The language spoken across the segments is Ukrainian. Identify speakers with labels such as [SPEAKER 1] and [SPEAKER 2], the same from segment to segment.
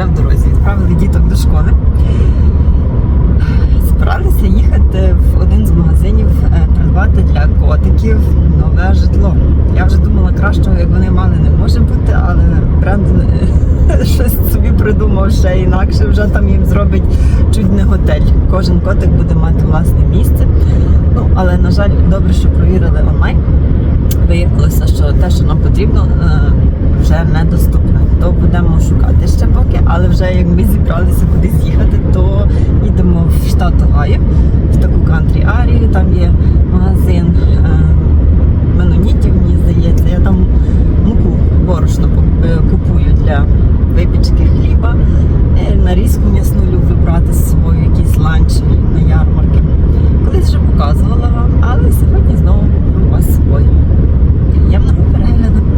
[SPEAKER 1] вже в дорозі. Відправили діток до школи. Збиралися їхати в один з магазинів е, придбати для котиків нове житло. Я вже думала, кращого, як вони мали, не може бути, але Брендон е, щось собі придумав ще інакше. Вже там їм зробить чуть не готель. Кожен котик буде мати власне місце. Ну, але на жаль, добре, що провірили онлайн. Виявилося, що те, що нам потрібно, е, вже недоступне. То будемо шукати ще поки, але вже як ми зібралися кудись їхати, то їдемо в штат Огайо, в таку кантрі арію. Там є магазин е, менонітів, мені здається. Я там муку борошно е, купую для випічки хліба. Е, Нарізку м'ясну люблю брати з собою, якісь ланчі на ярмарки. Колись вже показувала вам, але сьогодні знову беру вас з. Приємного перегляду.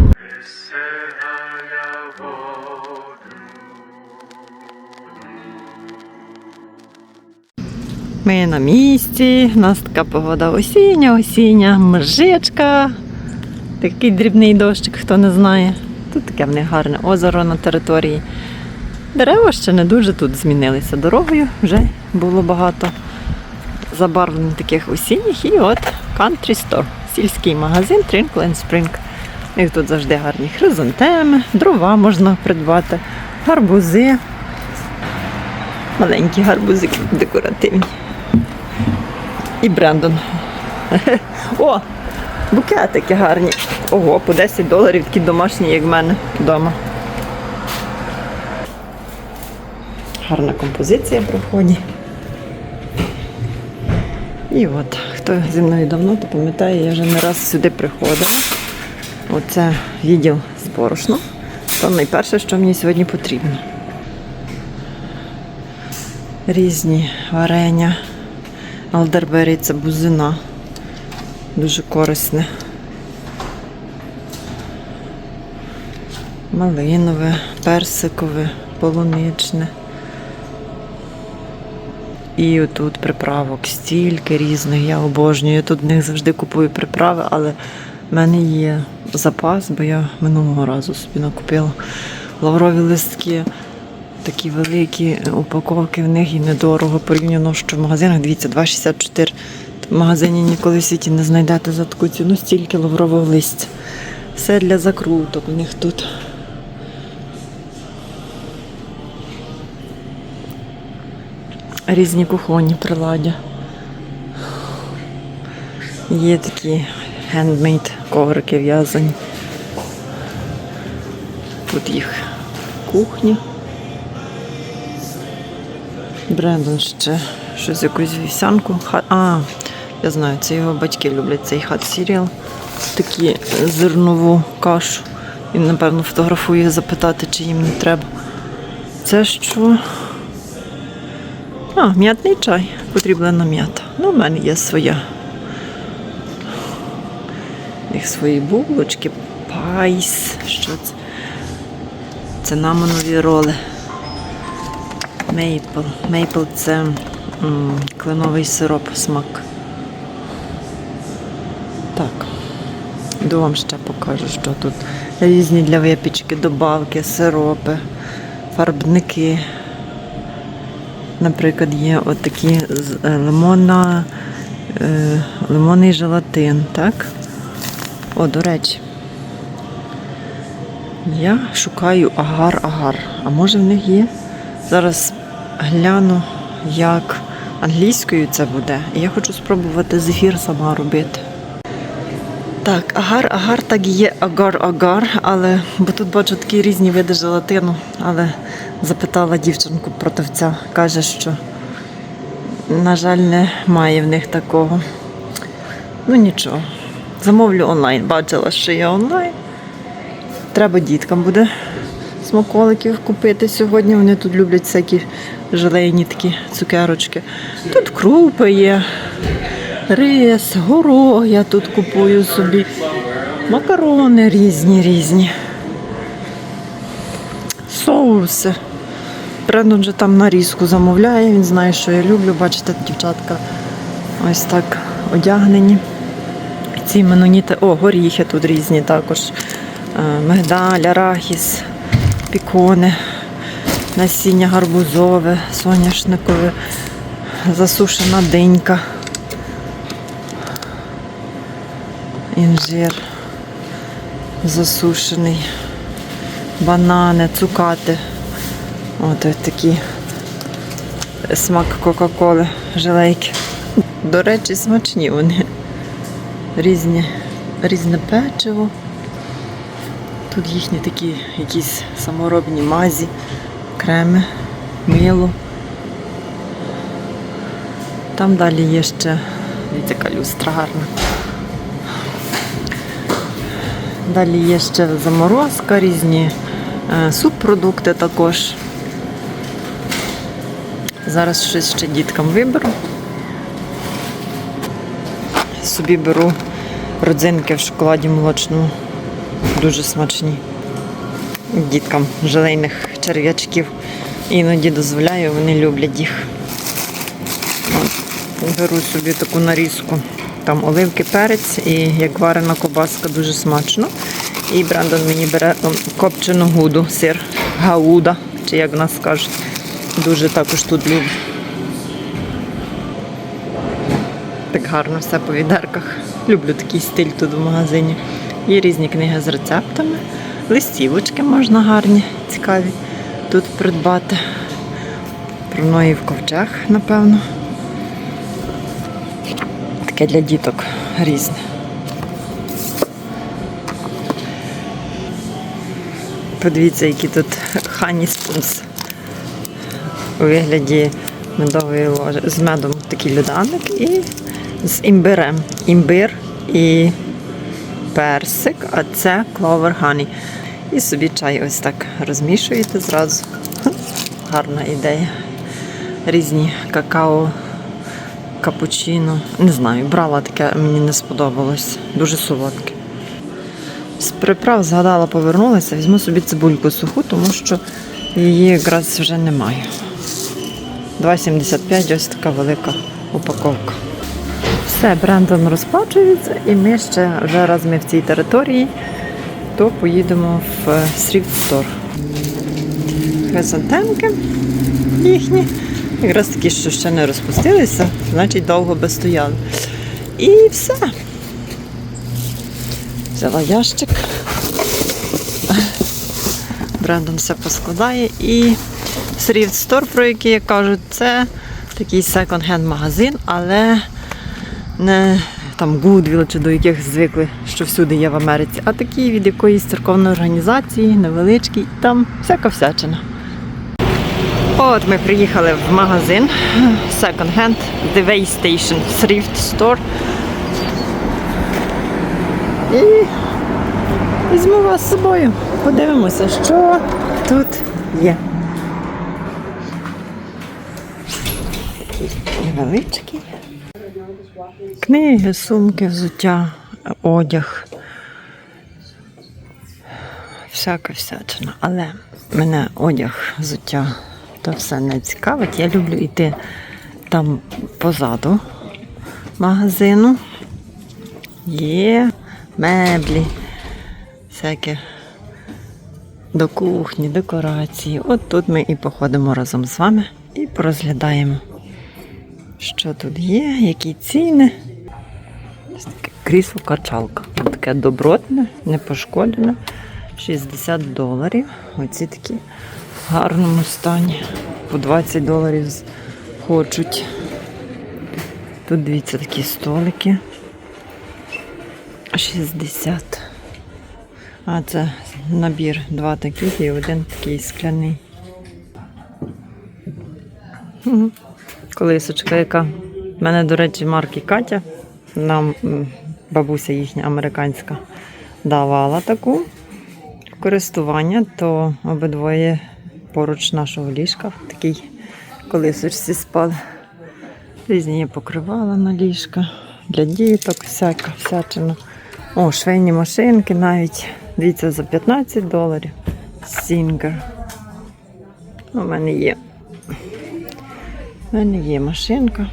[SPEAKER 1] Ми на місці, у нас така погода осіння, осіння, мжичка. Такий дрібний дощик, хто не знає. Тут таке в них гарне озеро на території. Дерева ще не дуже тут змінилися дорогою, вже було багато забарвлень таких осінніх. І от Country Store, сільський магазин Trinkle Spring. У них тут завжди гарні хризантеми, дрова можна придбати, гарбузи. Маленькі гарбузики декоративні. І Брендон. О! Букетики гарні. Ого, по 10 доларів такі домашні, як в мене вдома. Гарна композиція при вході. І от, хто зі мною давно, то пам'ятає, я вже не раз сюди приходила. Оце відділ з борошном. То найперше, що мені сьогодні потрібно. Різні варення. Алдербері це бузина. Дуже корисне. Малинове, персикове, полуничне. І отут приправок стільки різних. Я обожнюю. Я тут в них завжди купую приправи, але в мене є запас, бо я минулого разу собі накупила лаврові листки. Такі великі упаковки в них і недорого порівняно, що в магазинах, дивіться, 2,64. В магазині ніколи в світі не знайдете за таку ціну стільки лаврового листя. Все для закруток у них тут. Різні кухонні приладдя. Є такі хендмейд коврики в'язані. Тут їх кухня. Брендон ще щось якусь вівсянку. А, я знаю, це його батьки люблять цей хат сіріал. Такі зернову кашу. Він, напевно, фотографує запитати, чи їм не треба. Це що? А, м'ятний чай. Потрібна м'ята. Ну, в мене є своя. Них свої булочки, пайс. Що це? Це наманові роли. Мейпл. Мейпл це кленовий сироп, смак. Так. Йду вам ще покажу, що тут різні для випічки, добавки, сиропи, фарбники. Наприклад, є отакі з- е, лимонна, е, лимонний желатин, так? О, до речі. Я шукаю агар-агар. А може в них є? Зараз гляну, як англійською це буде. І я хочу спробувати зефір сама робити. Так, агар-агар так і є агар-агар, але бо тут бачу такі різні види желатину, але запитала дівчинку продавця, каже, що, на жаль, немає в них такого. Ну нічого. Замовлю онлайн. Бачила, що є онлайн. Треба діткам буде смаколиків купити сьогодні. Вони тут люблять всякі желейні такі цукерочки. Тут крупи є, рис, горох я тут купую собі. Макарони різні різні. Соуси. Брендон вже там нарізку замовляє, він знає, що я люблю. Бачите, дівчатка ось так одягнені. Ці меноніти, о, горіхи тут різні також. Е, Мигдаль, арахіс, пікони. Насіння гарбузове, соняшникове, засушена динька, інжир засушений, банани, цукати. От ось такі смак Кока-Коли, желейки. До речі, смачні вони. Різні, різне печиво. Тут їхні такі якісь саморобні мазі, креми, мило. Там далі є ще яка люстра гарна. Далі є ще заморозка, різні е, субпродукти також. Зараз щось ще діткам виберу. Собі беру родзинки в шоколаді молочному. Дуже смачні. Діткам желейних черв'ячків. Іноді дозволяю, вони люблять їх. От, беру собі таку нарізку. Там оливки, перець і як варена кобаска дуже смачно. І Брендон мені бере копчену гуду, сир гауда, чи як в нас кажуть. Дуже також тут люблю. Так гарно все по відерках. Люблю такий стиль тут в магазині. Є різні книги з рецептами. Листівочки можна гарні, цікаві тут придбати. Про Ноїв ковчег, напевно. Таке для діток різне. Подивіться, які тут хані спунс у вигляді медової ложі. З медом такий льоданик і з імбирем. Імбир і персик, а це кловер хані. І собі чай ось так розмішуєте зразу. Гарна ідея. Різні какао, капучино. Не знаю, брала таке, мені не сподобалось. Дуже солодке. З приправ згадала, повернулася, візьму собі цибульку суху, тому що її якраз вже немає. 2,75 ось така велика упаковка. Все, Брендон розплачується, і ми ще вже раз ми в цій території, то поїдемо в е, Store. Хризантемки їхні. Якраз такі, що ще не розпустилися, значить довго би стояли. І все. Взяла ящик. Брендон все поскладає. І Thrift Store, про який я кажу, це такий секонд-хенд магазин, але не там Goodwill чи до яких звикли, що всюди є в Америці, а такий від якоїсь церковної організації, невеличкий, там всяка всячина. От ми приїхали в магазин Second Hand, The Way Station Thrift Store. І візьму вас з собою. Подивимося, що тут є. Невеличкий. Книги, сумки, взуття, одяг. Всяка всячина. Але мене одяг, взуття то все не цікавить. Я люблю йти там позаду магазину. Є меблі, всяке до кухні, декорації. От тут ми і походимо разом з вами і порозглядаємо, що тут є, які ціни. Ось таке крісло качалка. Таке добротне, не пошкоджене. 60 доларів. Оці такі в гарному стані. По 20 доларів хочуть. Тут дивіться такі столики. 60. А це набір два таких і один такий скляний. Колисочка, яка в мене, до речі, марки Катя. Нам бабуся їхня американська давала таку користування, то обидвоє поруч нашого ліжка в такій колисочці спали. Різні є покривала на ліжка для діток, всяка всячина. О, швейні машинки навіть. Дивіться, за 15 доларів. Сінгер. У мене є. У мене є машинка.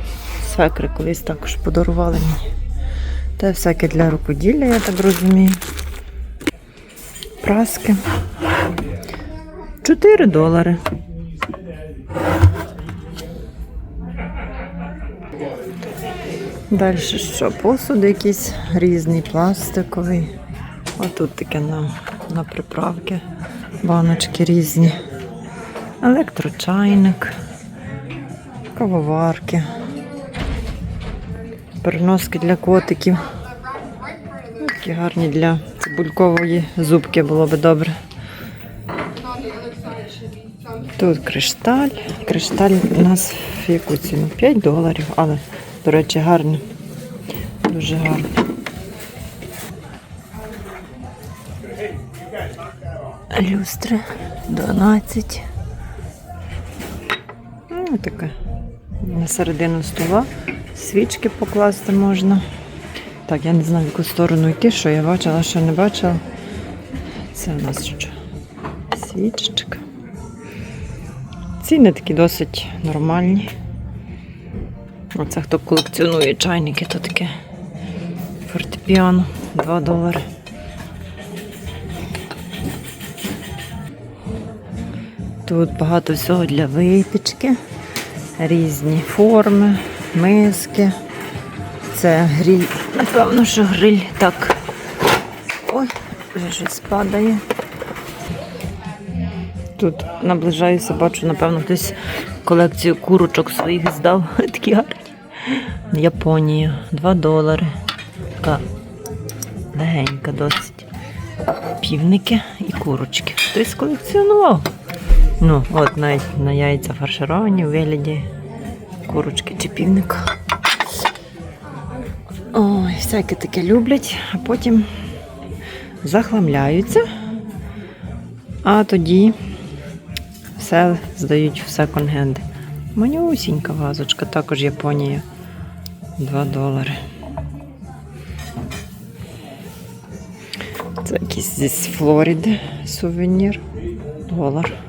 [SPEAKER 1] Свекри колись також подарували мені. Те всяке для рукоділля, я так розумію. Праски. 4 долари. Далі що? Посуд якийсь різний, пластиковий. Отут таке на, на приправки. Баночки різні. Електрочайник, кавоварки, переноски для котиків. Ну, Такі гарні для цибулькової зубки було би добре. Тут кришталь. Кришталь у нас в яку ціну? 5 доларів, але, до речі, гарний. Дуже гарний. Люстри 12. Ну, таке. На середину стола. Свічки покласти можна. Так, я не знаю, в яку сторону йти, що я бачила, що не бачила. Це у нас що? Свічечка. Ціни такі досить нормальні. Оце хто колекціонує чайники, то таке фортепіано 2 долари. Тут багато всього для випічки, різні форми, миски. Це гриль. Напевно, що гриль так. Ой, вже щось падає. Тут наближаюся, бачу, напевно, хтось колекцію курочок своїх здав. Такі гарні. Японія, 2 долари. Така легенька досить. Півники і курочки. Хтось колекціонував. Ну, от навіть на яйця фаршировані у вигляді курочки чи півника. Ой, всяке таке люблять, а потім захламляються, а тоді все здають в секонд-хенди. Манюсінька вазочка, також Японія. 2 долари. Це якийсь зі Флориди сувенір. Долар.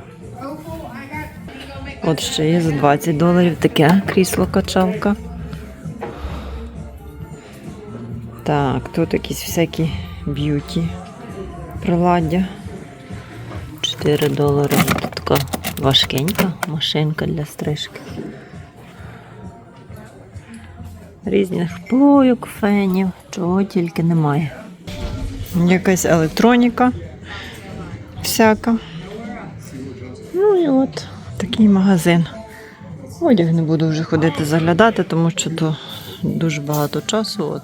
[SPEAKER 1] От ще є за 20 доларів таке крісло-качалка. Так, тут якісь всякі б'юті приладдя. 4 долари. Тут така важкенька машинка для стрижки. Різних плойок, фенів, чого тільки немає. Якась електроніка всяка. Ну і от такий магазин. Одяг не буду вже ходити заглядати, тому що то дуже багато часу. От.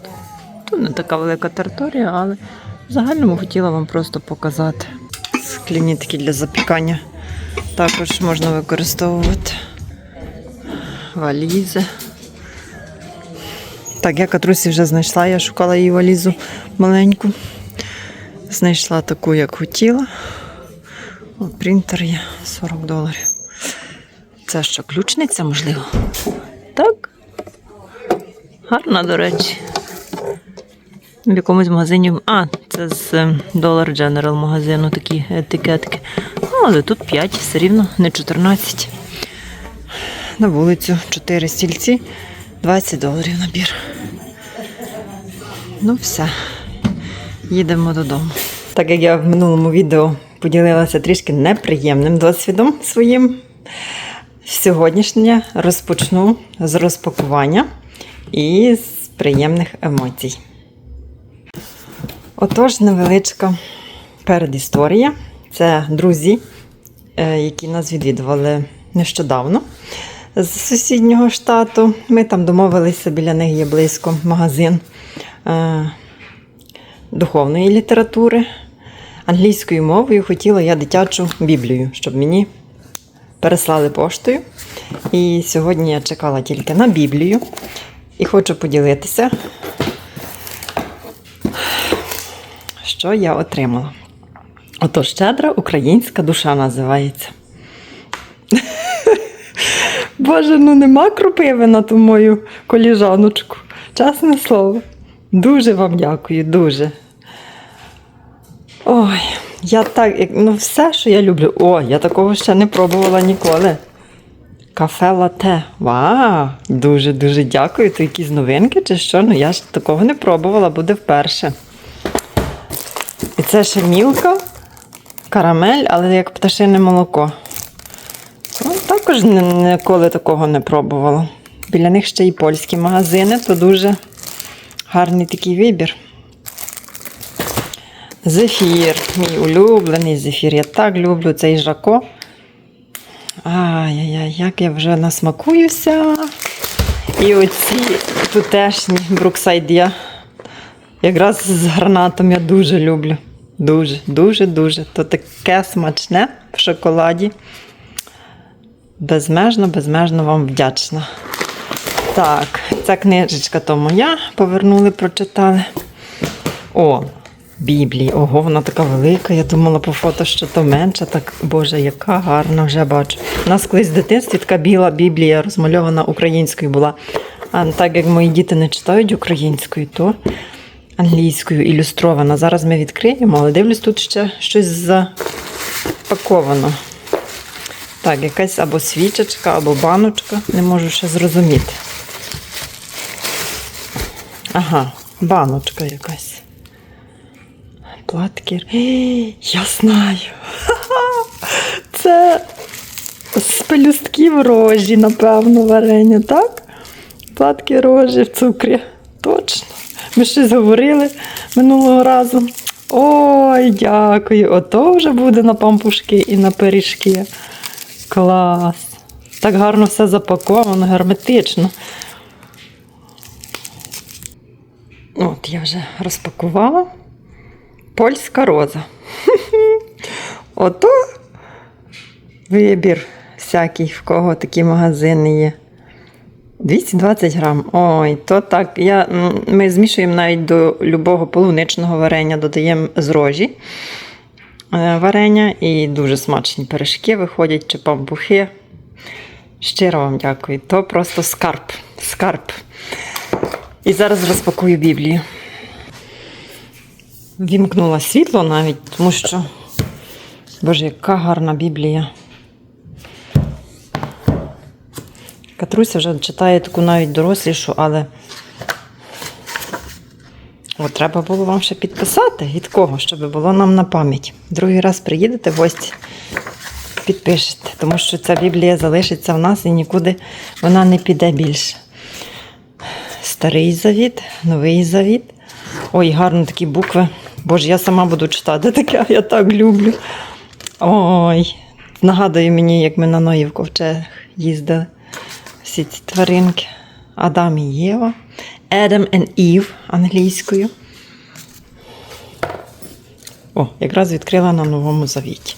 [SPEAKER 1] Тут не така велика територія, але в загальному хотіла вам просто показати. Скляні такі для запікання також можна використовувати. Валізи. Так, я катрусі вже знайшла, я шукала її валізу маленьку. Знайшла таку, як хотіла. О, принтер є 40 доларів. Це що, ключниця, можливо? Так. Гарна, до речі. В якомусь магазині. А, це з е, Dollar General магазину такі етикетки. Ну, але тут 5, все рівно, не 14. На вулицю 4 стільці, 20 доларів набір. Ну, все. Їдемо додому. Так як я в минулому відео поділилася трішки неприємним досвідом своїм, сьогоднішнє розпочну з розпакування і з приємних емоцій. Отож, невеличка передісторія. Це друзі, е, які нас відвідували нещодавно з сусіднього штату. Ми там домовилися, біля них є близько магазин е, духовної літератури. Англійською мовою хотіла я дитячу біблію, щоб мені переслали поштою. І сьогодні я чекала тільки на біблію і хочу поділитися, що я отримала. Отож, щедра українська душа називається. Боже, ну нема кропиви на ту мою коліжаночку. Чесне слово. Дуже вам дякую, дуже. Ой, я так, ну все, що я люблю. О, я такого ще не пробувала ніколи. Кафе лате. Вау! Дуже-дуже дякую. То якісь новинки чи що? Ну я ж такого не пробувала, буде вперше. І це ще мілка, карамель, але як пташине молоко. Ну, також ніколи такого не пробувала. Біля них ще і польські магазини, то дуже гарний такий вибір. Зефір, мій улюблений зефір. Я так люблю цей жако. Ай-яй-яй, як я вже насмакуюся. І оці тутешні Бруксайд я якраз з гранатом я дуже люблю. Дуже, дуже, дуже. То таке смачне в шоколаді. Безмежно, безмежно вам вдячна. Так, ця книжечка то моя. Повернули, прочитали. О, Біблія. Ого, вона така велика. Я думала по фото, що то менша. Так, Боже, яка гарна, вже бачу. У нас колись в дитинстві така біла Біблія розмальована українською була. А так як мої діти не читають українською, то англійською ілюстрована. Зараз ми відкриємо, але дивлюсь, тут ще щось запаковано. Так, якась або свічечка, або баночка. Не можу ще зрозуміти. Ага, баночка якась. Платкір. Я знаю. Це з пелюстків рожі, напевно, варення, так? Платки рожі в цукрі. Точно. Ми щось говорили минулого разу. Ой, дякую. Ото вже буде на пампушки і на пиріжки. Клас. Так гарно все запаковано, герметично. От, я вже розпакувала. Польська роза. Ото вибір всякий, в кого такі магазини є. 220 грам. Ой, то так. Я, ми змішуємо навіть до любого полуничного варення, додаємо з рожі е, варення і дуже смачні пиріжки виходять чи пампухи. Щиро вам дякую. То просто скарб. Скарб. І зараз розпакую Біблію. Вімкнула світло навіть, тому що, боже, яка гарна Біблія. Катруся вже читає таку навіть дорослішу, але От треба було вам ще підписати від кого, щоб було нам на пам'ять. Другий раз приїдете в гості, підпишете, тому що ця Біблія залишиться в нас і нікуди вона не піде більше. Старий завіт, новий завіт. Ой, гарно такі букви. Боже, я сама буду читати таке, я так люблю. Ой, нагадує мені, як ми на Ноїв ковчег їздили. Всі ці тваринки. Адам і Єва. Adam and Eve англійською. О, якраз відкрила на новому завіті.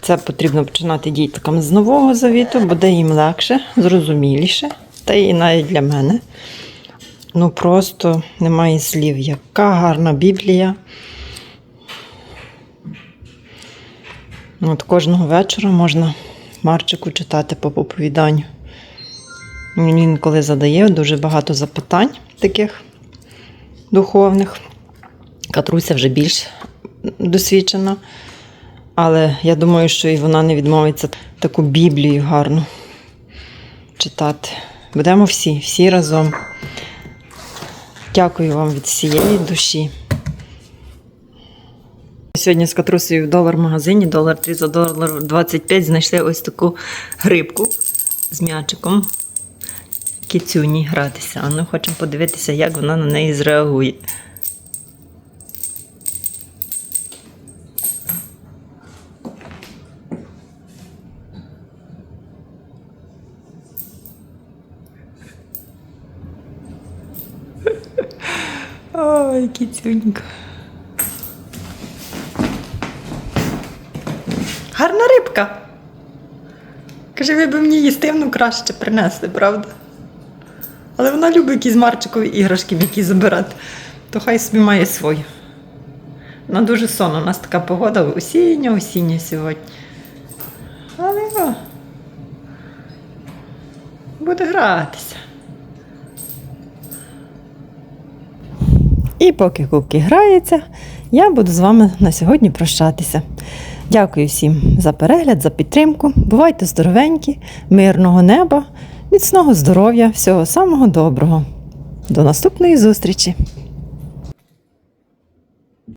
[SPEAKER 1] Це потрібно починати діткам з нового завіту, буде їм легше, зрозуміліше, та і навіть для мене. Ну просто немає слів. Яка гарна Біблія. От кожного вечора можна Марчику читати по поповіданню. Він інколи задає дуже багато запитань таких духовних. Катруся вже більш досвідчена. Але я думаю, що і вона не відмовиться таку Біблію гарну читати. Будемо всі, всі разом. Дякую вам від всієї душі. Сьогодні з Катрусею в долар-магазині, долар 3 за долар 25 знайшли ось таку грибку з м'ячиком. Кіцюні гратися. А ну хочемо подивитися, як вона на неї зреагує. Ой. Гарна рибка. Каже, ви б мені їстивну краще принесли, правда? Але вона любить якісь марчикові іграшки, які забирати. То хай собі має свою. Вона дуже сонна. У нас така погода осіння, осіння сьогодні. Але о, буде гратися. І поки кубки граються, я буду з вами на сьогодні прощатися. Дякую всім за перегляд, за підтримку. Бувайте здоровенькі, мирного неба, міцного здоров'я, всього самого доброго. До наступної зустрічі!